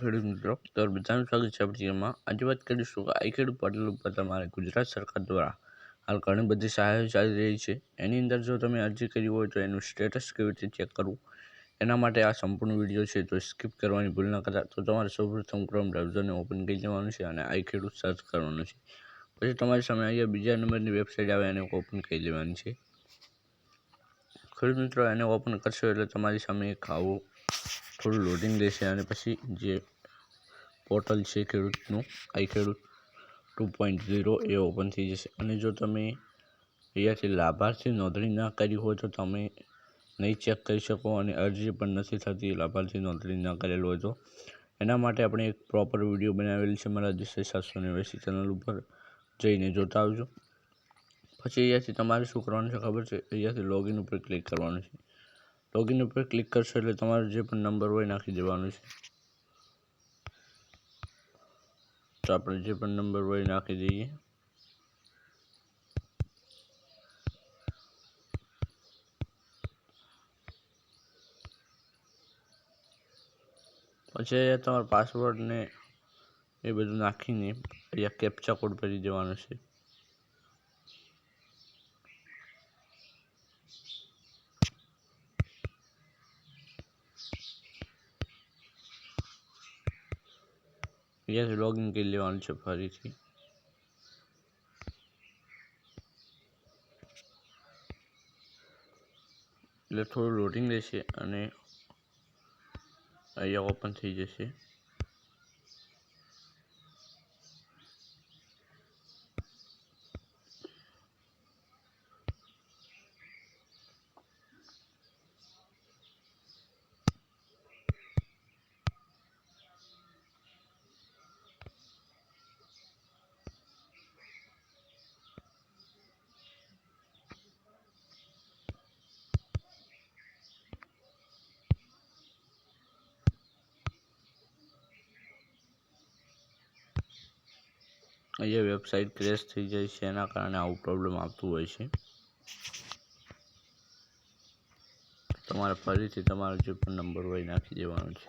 ખેડૂત મિત્રો તો બધાનું સ્વાગત છે આપણી આજે વાત કરીશું કે આઈ ખેડૂત પોર્ટલ ઉપર તમારે ગુજરાત સરકાર દ્વારા હાલ ઘણી બધી સહાયો ચાલી રહી છે. એની અંદર જો તમે અરજી કરી હોય તો એનું સ્ટેટસ કેવી રીતે ચેક કરવું, એના માટે આ સંપૂર્ણ વીડિયો છે તો સ્કીપ કરવાની ભૂલ ન કરતા. તો તમારે સૌપ્રથમ ક્રોમ બ્રાઉઝરને ઓપન કરી દેવાનું છે અને આઈ ખેડૂત સર્ચ કરવાનું છે. પછી તમારી સામે અહીંયા બીજા નંબરની વેબસાઇટ આવે, એને ઓપન કરી લેવાની છે. ખેડૂત મિત્રો એને ઓપન કરશો એટલે તમારી સામે એક આવું થોડું લોડિંગ લેશે અને પછી જે પોર્ટલ છે ખેડૂતનું i Khedut two point zero A open થઈ જશે. અને જો તમે અહીંયાથી લાભાર્થી નોંધણી ના કરી હોય તો તમે નહીં ચેક કરી શકો અને અરજી પણ નથી થતી લાભાર્થી નોંધણી ના કરેલ હોય તો. એના માટે આપણે એક પ્રોપર વીડિયો બનાવેલી છે મારા દેશ સાતસો નેવ્યાસી ચેનલ ઉપર. જઈને જોતા આવજો. પછી અહીંયાથી તમારે શું કરવાનું છે ખબર છે? અહીંયાથી લોગિન ઉપર ક્લિક કરવાનું છે. લોગિન ઉપર ક્લિક કરશો એટલે તમારો જે પણ નંબર હોય નાખી દેવાનો છે. તો આપણે જે પણ નંબર હોય નાખી દઈએ. પછી તમારા પાસવર્ડ ને એ બધું નાખીને અહીંયા કેપ્ચા કોડ ભરી દેવાનો છે. અહીંયાથી લોગિન કરી લેવાનું છે ફરીથી. એટલે થોડું લોડિંગ રહેશે અને અહીંયા ઓપન થઈ જશે. અહીંયા વેબસાઇટ ક્રેશ થઈ જાય છે, એના કારણે આવું પ્રોબ્લેમ આવતું હોય છે. તમારે ફરીથી તમારો જે પણ નંબર હોય નાખી દેવાનો છે.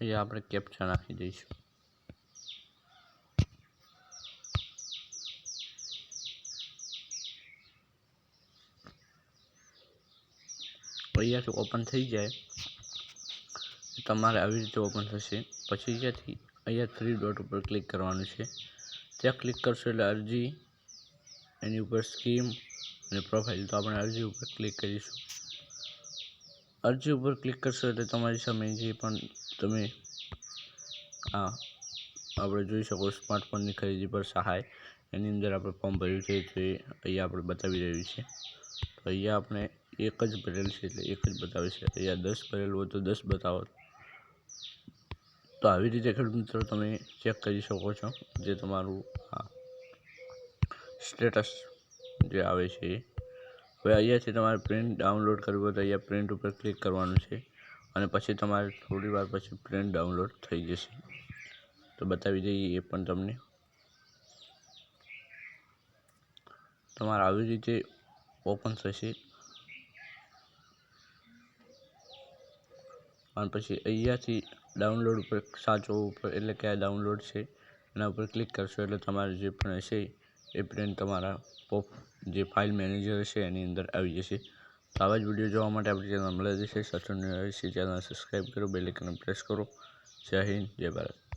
અહીંયા આપણે કેપ્ચા નાખી દઈશું. અહીંયાથી ઓપન થઈ જાય. તમારે આવી રીતે ઓપન થશે. પછી અહીંયાથી, અહીંયા થ્રી ડોટ ઉપર ક્લિક કરવાનું છે. ત્યાં ક્લિક કરશો એટલે અરજી, એની ઉપર સ્કીમ અને પ્રોફાઇલ તો આપણે અરજી ઉપર ક્લિક કરીશું. અરજી ઉપર ક્લિક કરશો એટલે તમારી સામે જે પણ તમે, આ, આપણે જોઈ શકો સ્માર્ટફોનની ખરીદી પર સહાય. એની અંદર આપણે ફોર્મ ભર્યું છે તો અહીંયા આપણે બતાવી રહ્યું છે. તો અહીંયા આપણે એક જ ભરેલ છે એટલે એક જ બતાવે છે. અહીંયા દસ ભરેલું હોય તો દસ બતાવો. તો આવી રીતે ખેડૂત મિત્રો તમે ચેક કરી શકો છો જે તમારું આ સ્ટેટસ જે આવે છે હવે અહીંયાથી તમારે પ્રિન્ટ ડાઉનલોડ કરવું હોય તો અહીંયા પ્રિન્ટ ઉપર ક્લિક કરવાનું છે અને પછી તમારે થોડી વાર પછી પ્રિન્ટ ડાઉનલોડ થઈ જશે. તો બતાવી દઈએ એ પણ તમને. તમારે આવી રીતે ઓપન થશે. અને પછી અહીંયાથી ડાઉનલોડ ઉપર, સાચો ઉપર, એટલે કે આ ડાઉનલોડ છે, એના ઉપર ક્લિક કરશો એટલે તમારે જે પણ હશે એ પ્રિન્ટ તમારા પોપ જે ફાઇલ મેનેજર હશે એની અંદર આવી જશે. તો આવા જ વીડિયો જોવા માટે આપણી ચેનલ મળે જશે સચન ચેનલ સબસ્ક્રાઈબ કરો બેલેકન પ્રેસ કરો. જય હિન્દ, જય ભારત.